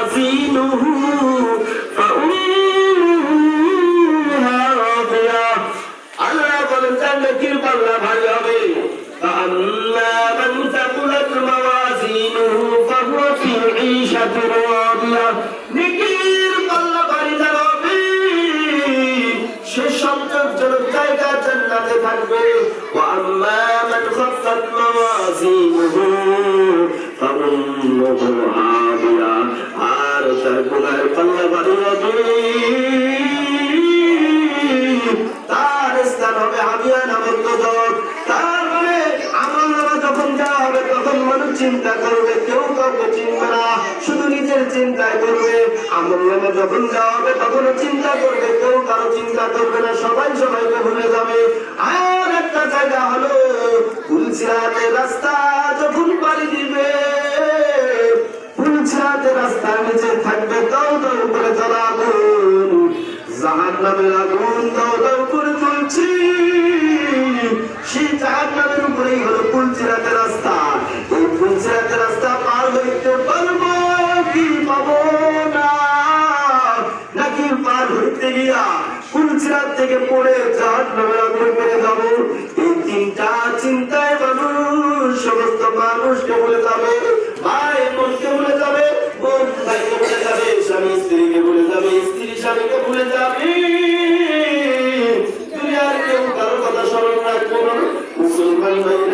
موازينه فأمها راضية আল্লাহ বলেন জান্নাতীর পাল্লা ভারী হবে فأما من ثقلت موازينه فهو في عيشة راضية নেকির পাল্লা ভারী যার হবে সে সন্তোষজনক জায়গা জান্নাতে থাকবে وأما من خفت موازينه فأمه هاوية চিন্তা করবে, কেউ কাউকে চিনবে না, শুধু নিজের চিন্তায় করবে। আমল যখন দেওয়া হবে তখন চিন্তা করবে, কেউ কারও চিন্তা করবে না, সবাই সবাইকে ভুলে যাবে। আর একটা জায়গা হলো তুলসিরাতে রাস্তা যখন পাড়ি দিবে ফুলছাতে রাস্তার নিচে থাকবে দাও দাও করে জ্বালাবো জাহান নামের আগুন দাও করে চলছি সেই জাহান নামের উপরেই হলো ফুলছিরাতে রাস্তা। পড়ে জাহান নামের আগুনে করে যাব। এই তিনটা চিন্তায় মানুষ, সমস্ত মানুষকে বলে যাবে? ভাই বোনকে বলে যাবে? বোন ভাইকে ভুলে যাবে? বলে যাবে? স্ত্রী স্বামীকে ভুলে যাবে? দুনিয়ার কেউ কারও কথা স্মরণ রাখব না। মুসলমান ভাইরা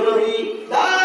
নবী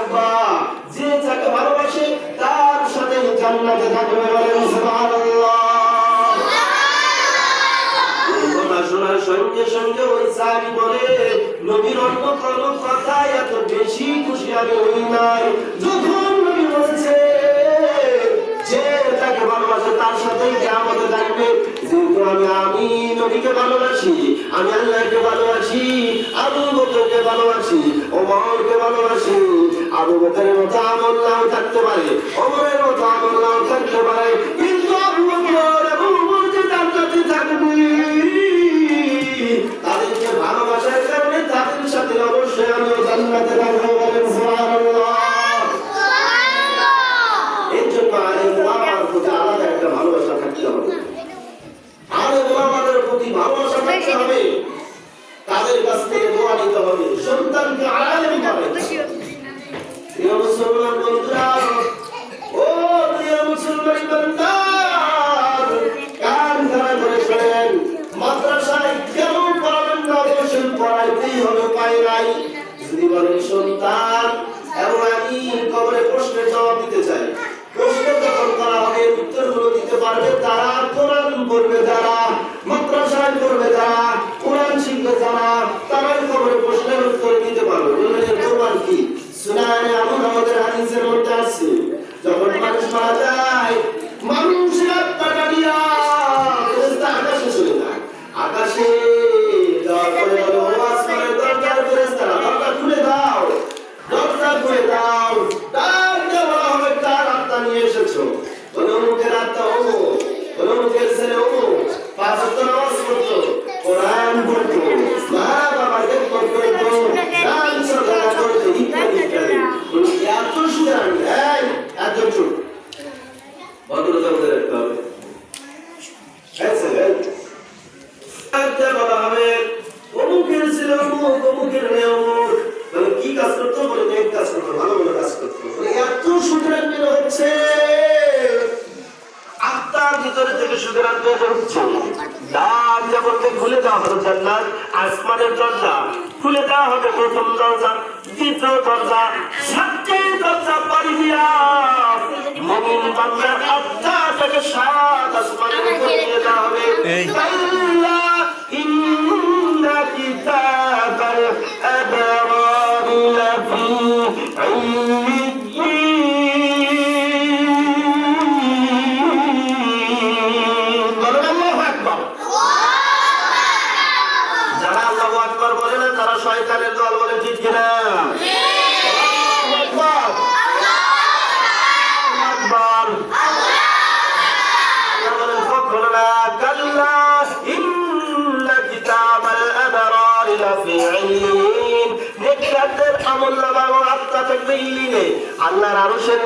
মানা যে যাকে ভালোবাসে, তার সাথে জান্নাতে থাকবে বলেন শোনার সঙ্গে সঙ্গে ওই সাহাবী বলে, নবীর অন্য কোনো কথায় এত বেশি খুশি আমি হই নাই। যখন নবী বলছে যে তাকে ভালোবাসে, তার সাথেই কিয়ামতে থাকবে। আমি আমি নবীকে ভালোবাসি, আমি আল্লাহকে ভালোবাসি, আবু বকরকে ভালোবাসি, ওমরকে ভালোবাসি, আবু বকরের মতো আমল নাও থাকতে পারে, ওমরের মতো আমল নাও থাকতে পারে, কিন্তু আবু বকর এবং ওমর যে জান্নাতে থাকবে, তাদেরকে ভালোবাসার কারণে তাদের সাথে অবশ্যই আমি জান্নাতে না সুতরাং হচ্ছে দ্বার যেমন খুলে দেওয়া হলো জান্নাত আসমানের দরজা খুলে দেওয়া হবে প্রথম দরজা দ্বিতীয় দরজা সবচেয়ে দরজা পাড়ি দিয়া। মমিন বান্দার আত্মা সাত আসমানের উপরে নিয়ে দেওয়া হবে। এই। ইন্না কিতাবাল আবরার আমলনামা এবং আত্মা থাকবে ইল্লিনে। আল্লাহর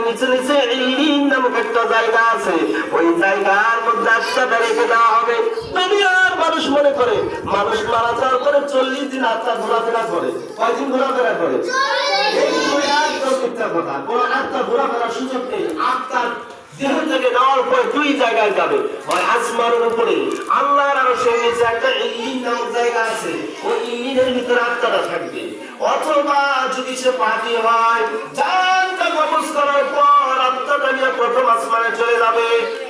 নিচে নিচে ইল্লিন নামক একটা জায়গা আছে। ওই জায়গার মধ্যে আত্মাটা রেখে দেওয়া হবে। মনে করে মানুষ মারা যাওয়ার পরে চল্লিশ দিন আত্মা ঘোরাফেরা করে। কয়দিন ঘোরাফেরা করে? এই বিষয়ে একদম মিথ্যা কথা। কোন আত্মা ঘোরাফেরার সুযোগ নেই। আত্মার দেহ থেকে নেওয়ার পর দুই জায়গায় যাবে। হয় আসমানের উপরে। আল্লাহর আরও সেই নিচে একটা ইল্লিন নামক জায়গা আছে। ওই ইল্লিনের ভিতরে আত্মাটা থাকবে। অথবা যদি সে হয় জানটা কবজ করার পর আত্মাটা নিয়ে প্রথম আসমানে চলে যাবে।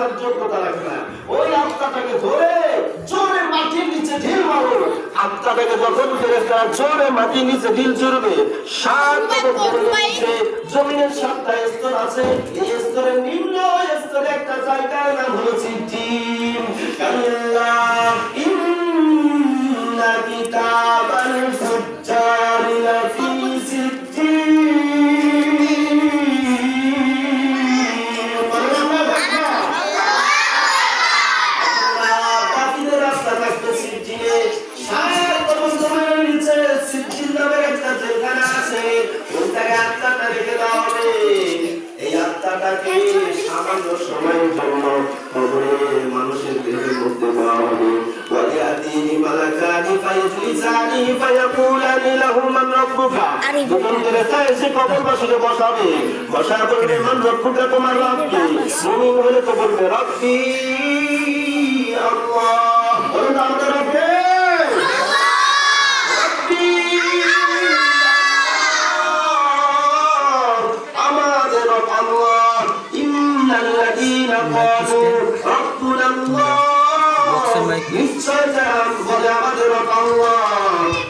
আসমানে যোগ্যতা রাখে না। ওই আত্মাটাকে ধরে জোরে মাটির নিচে ঢিল মারো। আত্মাটাকে যখন ফেরেশতারা জোরে মাটির নিচে ঢিল চুরবে সাত জমিনের সাতটা স্তর আছে। এই স্তরের নিম্ন স্তরে একটা জায়গার নাম হলো সিদ্দিম কাল্লা ইন্না কিতাবাল বোকা বন্ধুরে তাই এসে কবর বসে বসাবে। বসার পরে মান রক্ষুকে তোমার রাখবি মুমিন হলে তো বলবে রাখবি আল্লাহ। বলুন আমাদের রাখবে আমাদের আল্লাহ। ইন্নাল্লাযীনা নিশ্চয় যারা বলে আমাদের আল্লাহ।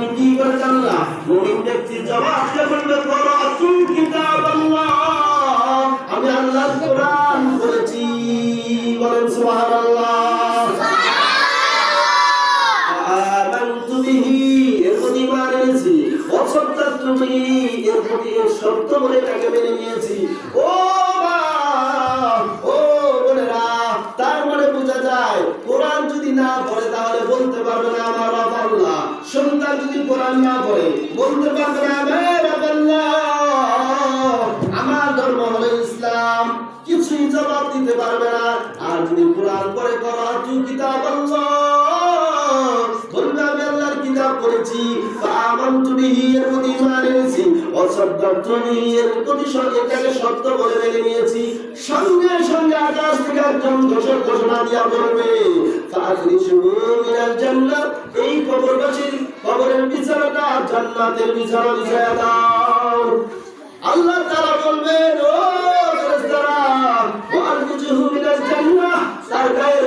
তুমি কি করে জানলা মুমিন ব্যক্তি জবাব দিয়ে বলবে করাতু কিতাব আল্লাহ। আমি আল্লাহর কোরআন পড়েছি। বলেন সুবহানাল্লাহ। সত্য বলে তাকে মেনে নিয়েছি। পড়েছি আমানতু বিহি এর প্রতি ঈমান এনেছি। অসাদ্দাতু বিহি এর প্রতি এটাকে সত্য বলে মেনে নিয়েছি। সঙ্গে সঙ্গে আকাশ থেকে একজন ঘোষক ঘোষণা দিয়া বলবে ফাখরিজু মিনাল জান্নাত। এই কবরবাসীর কবরের বিছানাটা জান্নাতের বিছানা বিছায়া দাও আল্লাহ তাআলা বলবেন, ও ফেরেশতারা ওয়ালকুজুহু মিনাল জান্নাহ। তার গায়ের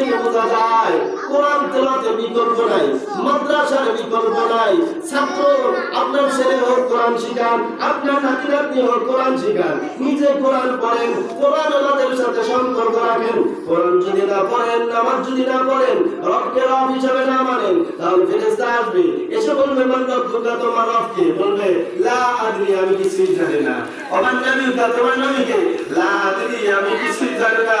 থেকে বোঝা যায়, কোরআন তেলাতে বিকল্প নাই, মাদ্রাসার বিকল্প নাই। ছাত্র, আপনার ছেলে হোক কোরআন শিখান, আপনার নাতি নাতনি হোক কোরআন শিখান, নিজে কোরআন পড়েন, কোরআন ওনাদের সাথে সম্পর্ক রাখেন। কোরআন যদি না পড়েন, নামাজ যদি না পড়েন, রবকে রব হিসাবে না মানেন, তাহলে ফেরেশতা আসবে। এসে বলবে, মান রব্বুকা তোমার রবকে? বলবে, লা আদরি, আমি কিছুই জানি না। আমার নবীকা তোমার নবীকে? লা আদরি, আমি কিছুই জানি না।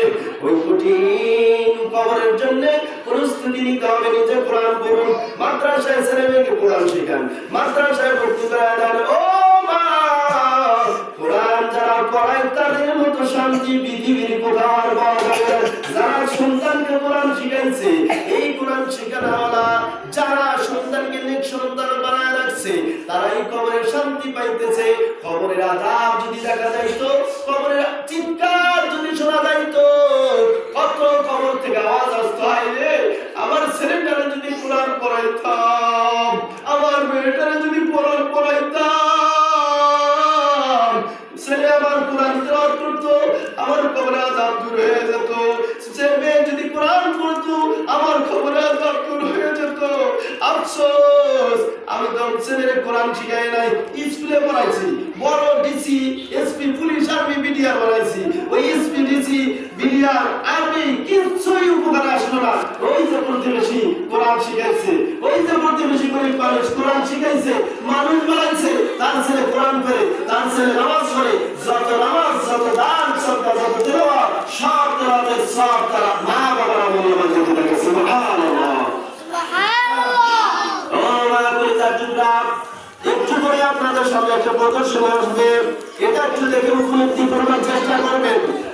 কঠিন কবরের জন্য প্রস্তুতি নিতে হবে, নিজে কোরআন পড়ুন। মাদ্রাসায় ছেলে মেয়েকে কোরআন শেখান। মাদ্রাসায় ভর্তি করা দেন, ও মা, কোরআন যারা পড়ায় তাদের মতো শান্তি পৃথিবীর কোথাও আর পাওয়া যাবে যারা সন্তানকে কোরআন শিখাইছে কোরআন শেখানোওয়ালা যারা সন্তানকে নেক সন্তান বানায় রাখছে, তারাই কবরের শান্তি পাইতেছে। কবরের আজাব যদি দেখা যাইতো, কবরের চিৎকার যদি শোনা যাইতো, কত কবর থেকে আওয়াজ আসতো ওই যে প্রতিবেশী কোরআন শিখাইছে ওই যে প্রতিবেশী গরিব মানুষ কোরআন শিখাইছে মানুষ বানাইছে তার ছেলে কোরআন করে তার ছেলে নামাজ করে যত নামাজ যত দান সবটা যত দেওয়া সব দেওয়াতে সব তারা মা বাবারা মূল্যবান যেতে থাকে সুবহানাল্লাহ। ও মা করে তার টুকরা। একটু করে আপনাদের সামনে একটা প্রদর্শনী আসবে। এটা একটু দেখে উপলব্ধি করবার চেষ্টা করবেন।